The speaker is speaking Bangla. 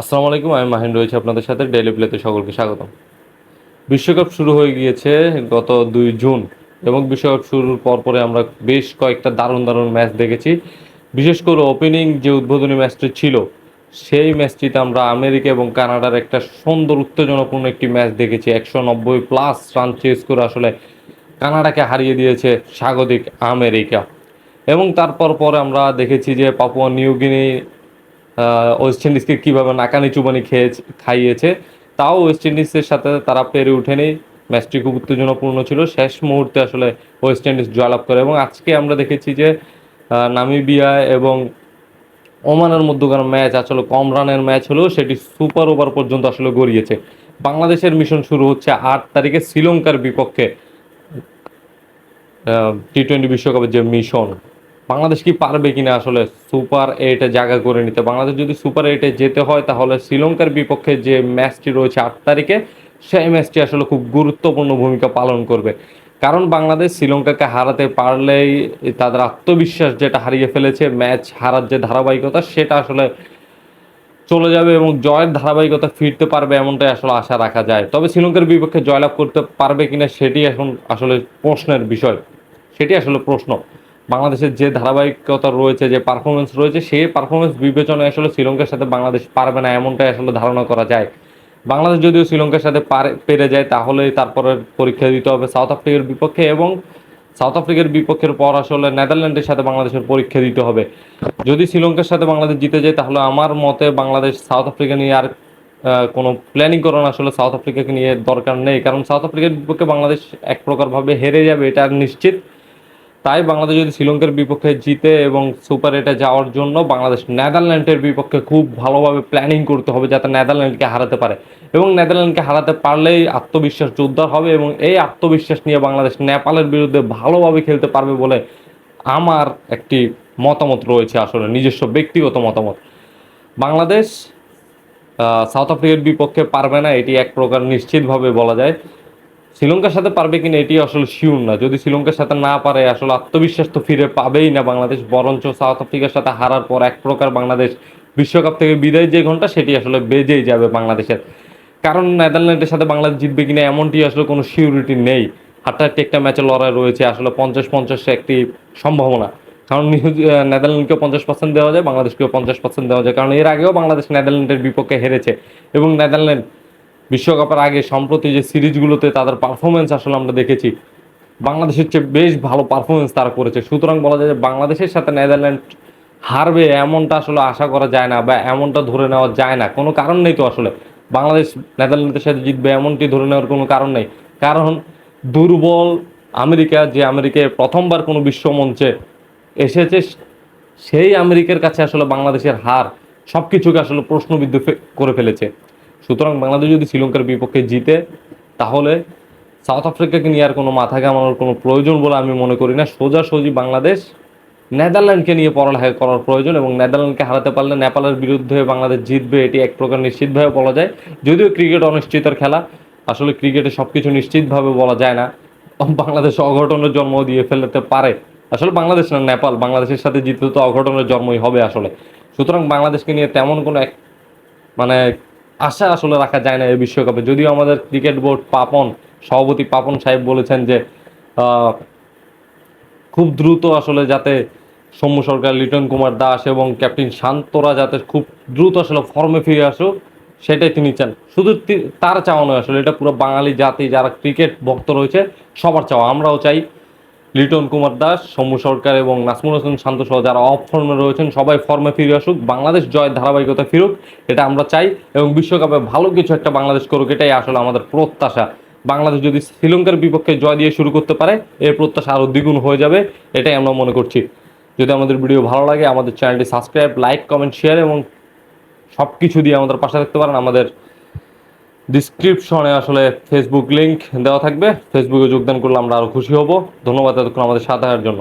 আসসালামু আলাইকুম, আমি মাহিন রয়েছে আপনাদের সাথে ডেইলি প্লেতে সকলকে স্বাগতম। বিশ্বকাপ শুরু হয়ে গিয়েছে গত দুই জুন এবং বিশ্বকাপ শুরুর পর পরে আমরা বেশ কয়েকটা দারুণ দারুণ ম্যাচ দেখেছি। বিশেষ করে ওপেনিং যে উদ্বোধনী ম্যাচটি ছিল, সেই ম্যাচটিতে আমরা আমেরিকা এবং কানাডার একটা সুন্দর উত্তেজনাপূর্ণ একটি ম্যাচ দেখেছি। একশো নব্বই প্লাস রান চেস করে আসলে কানাডাকে হারিয়ে দিয়েছে স্বাগতিক আমেরিকা। এবং তারপর পরে আমরা দেখেছি যে পাপুয়া নিউগিনি ওয়েস্ট ইন্ডিজকে কীভাবে নাকানি চুবানি খেয়ে খাইয়েছে, তাও ওয়েস্ট ইন্ডিজের সাথে তারা পেরে ওঠেনি ম্যাচটি খুব উত্তেজনাপূর্ণ ছিল। শেষ মুহূর্তে আসলে ওয়েস্ট ইন্ডিজ জয়লাভ করে। এবং আজকে আমরা দেখেছি যে নামিবিয়া এবং ওমানের মধ্যকার ম্যাচ আসলে কম রানের ম্যাচ হলেও সেটি সুপার ওভার পর্যন্ত আসলে গড়িয়েছে। বাংলাদেশের মিশন শুরু হচ্ছে আট তারিখে শ্রীলঙ্কার বিপক্ষে টি টোয়েন্টি বিশ্বকাপের যে মিশন বাংলাদেশ কি পারবে কিনা আসলে সুপার এইটে জায়গা করে নিতে? বাংলাদেশ যদি সুপার এইটে যেতে হয়, তাহলে শ্রীলঙ্কার বিপক্ষে যে ম্যাচটি রয়েছে আট তারিখে, সেই ম্যাচটি আসলে খুব গুরুত্বপূর্ণ ভূমিকা পালন করবে। কারণ বাংলাদেশ শ্রীলঙ্কাকে হারাতে পারলেই তাদের আত্মবিশ্বাস যেটা হারিয়ে ফেলেছে, ম্যাচ হারার যে ধারাবাহিকতা, সেটা আসলে চলে যাবে এবং জয়ের ধারাবাহিকতা ফিরতে পারবে এমনটাই আসলে আশা রাখা যায়। তবে শ্রীলঙ্কার বিপক্ষে জয়লাভ করতে পারবে কিনা, সেটি এখন আসলে প্রশ্নের বিষয়। সেটি আসলে প্রশ্ন। বাংলাদেশের যে ধারাবাহিকতা রয়েছে, যে পারফরমেন্স রয়েছে, সেই পারফরমেন্স বিবেচনায় আসলে শ্রীলঙ্কার সাথে বাংলাদেশ পারবে না এমনটাই আসলে ধারণা করা যায়। বাংলাদেশ যদিও শ্রীলঙ্কার সাথে পারে যায়, তাহলে তারপরে পরীক্ষা দিতে হবে সাউথ আফ্রিকার বিপক্ষে এবং সাউথ আফ্রিকার বিপক্ষের পর আসলে নেদারল্যান্ডের সাথে বাংলাদেশের পরীক্ষা দিতে হবে। যদি শ্রীলঙ্কার সাথে বাংলাদেশ জিতে যায়, তাহলে আমার মতে বাংলাদেশ সাউথ আফ্রিকা নিয়ে আর কোনো প্ল্যানিং করানো আসলে সাউথ আফ্রিকাকে নিয়ে দরকার নেই। কারণ সাউথ আফ্রিকার বিপক্ষে বাংলাদেশ এক প্রকারভাবে হেরে যাবে, এটা নিশ্চিত। তাই বাংলাদেশ যদি শ্রীলঙ্কার বিপক্ষে জিতে এবং সুপার এটে যাওয়ার জন্য বাংলাদেশ নেদারল্যান্ডের বিপক্ষে খুব ভালোভাবে প্ল্যানিং করতে হবে যাতে নেদারল্যান্ডকে হারাতে পারে। এবং নেদারল্যান্ডকে হারাতে পারলেই আত্মবিশ্বাস জোরদার হবে এবং এই আত্মবিশ্বাস নিয়ে বাংলাদেশ নেপালের বিরুদ্ধে ভালোভাবে খেলতে পারবে বলে আমার একটি মতামত রয়েছে আসলে, নিজস্ব ব্যক্তিগত মতামত। বাংলাদেশ সাউথ আফ্রিকার বিপক্ষে পারবে না, এটি এক প্রকার নিশ্চিতভাবে বলা যায়। শ্রীলঙ্কার সাথে পারবে কিনা এটি আসলে শিওর না। যদি শ্রীলঙ্কার সাথে না পারে, আসলে আত্মবিশ্বাস তো ফিরে পাবেই না বাংলাদেশ, বরঞ্চ সাউথ আফ্রিকার সাথে হারার পর এক প্রকার বাংলাদেশ বিশ্বকাপ থেকে বিদায় যে ঘণ্টা, সেটি আসলে বেজেই যাবে বাংলাদেশের। কারণ নেদারল্যান্ডের সাথে বাংলাদেশ জিতবে কিনা এমনটি আসলে কোনো সিউরিটি নেই। হাড্ডাহাড্ডি একটা ম্যাচে লড়াই রয়েছে, আসলে পঞ্চাশ পঞ্চাশ একটি সম্ভাবনা। কারণ নেদারল্যান্ডকেও পঞ্চাশ পার্সেন্ট দেওয়া যায়, বাংলাদেশকেও পঞ্চাশ পার্সেন্ট দেওয়া যায়। কারণ এর আগেও বাংলাদেশ নেদারল্যান্ডের বিপক্ষে হেরেছে। এবং নেদারল্যান্ড বিশ্বকাপের আগে সম্প্রতি যে সিরিজগুলোতে তাদের পারফরমেন্স আসলে আমরা দেখেছি, বাংলাদেশের চেয়ে বেশ ভালো পারফরমেন্স তারা করেছে। সুতরাং বলা যায় যে বাংলাদেশের সাথে নেদারল্যান্ড হারবে এমনটা আসলে আশা করা যায় না বা এমনটা ধরে নেওয়া যায় না। কোনো কারণ নেই তো আসলে। বাংলাদেশ নেদারল্যান্ডের সাথে জিতবে এমনটি ধরে নেওয়ার কোনো কারণ নেই। কারণ দুর্বল আমেরিকা, যে আমেরিকায় প্রথমবার কোনো বিশ্বমঞ্চে এসেছে, সেই আমেরিকার কাছে আসলে বাংলাদেশের হার সব কিছুকে আসলে প্রশ্নবিদ্ধ করে ফেলেছে। সুতরাং বাংলাদেশ যদি শ্রীলঙ্কার বিপক্ষে জিতে, তাহলে সাউথ আফ্রিকাকে নিয়ে আর কোনো মাথা ঘামানোর কোনো প্রয়োজন বলে আমি মনে করি না। সোজাসুজি বাংলাদেশ নেদারল্যান্ডকে নিয়ে পড়ালেখা করার প্রয়োজন এবং নেদারল্যান্ডকে হারাতে পারলে নেপালের বিরুদ্ধে বাংলাদেশ জিতবে, এটি এক প্রকার নিশ্চিতভাবে বলা যায়। যদিও ক্রিকেট অনিশ্চিতের খেলা, আসলে ক্রিকেটে সব কিছু নিশ্চিতভাবে বলা যায় না। বাংলাদেশ অঘটনের জন্ম দিয়ে ফেলতে পারে। আসলে বাংলাদেশ না, নেপাল। বাংলাদেশের সাথে জিতলে তো অঘটনের জন্মই হবে আসলে। সুতরাং বাংলাদেশকে নিয়ে তেমন কোনো এক মানে আশা আসলে রাখা যায় না এই বিশ্বকাপে। যদিও আমাদের ক্রিকেট বোর্ড পাপন, সভাপতি পাপন সাহেব বলেছেন যে খুব দ্রুত আসলে যাতে সৌম্য সরকার লিটন কুমার দাস এবং ক্যাপ্টেন শান্তরা যাতে খুব দ্রুত আসলে ফর্মে ফিরে আসুক, সেটাই তিনি চান। শুধু তার চাওয়া নয় আসলে, এটা পুরো বাঙালি জাতি যারা ক্রিকেট ভক্ত রয়েছে, সবার চাওয়া। আমরাও চাই লিটন কুমার দাস, সৌম্য সরকার এবং নাসমুল হোসেন শান্ত সহ যারা অফ ফর্মে রয়েছেন, সবাই ফর্মে ফিরে আসুক। বাংলাদেশ জয়ের ধারাবাহিকতা ফিরুক, এটা আমরা চাই। এবং বিশ্বকাপে ভালো কিছু একটা বাংলাদেশ করুক, এটাই আসলে আমাদের প্রত্যাশা। বাংলাদেশ যদি শ্রীলঙ্কার বিপক্ষে জয় দিয়ে শুরু করতে পারে, এর প্রত্যাশা আরও দ্বিগুণ হয়ে যাবে, এটাই আমরা মনে করছি। যদি আমাদের ভিডিও ভালো লাগে, আমাদের চ্যানেলটি সাবস্ক্রাইব লাইক কমেন্ট শেয়ার এবং সব কিছু দিয়ে আমাদের পাশে থাকতে পারেন। আমাদের ডিসক্রিপশনে আসলে ফেসবুক লিংক দেওয়া থাকবে। ফেসবুকে যোগদান করলে আমরা আরও খুশি হব। ধন্যবাদ এতক্ষণ আমাদের সাথে জন্য।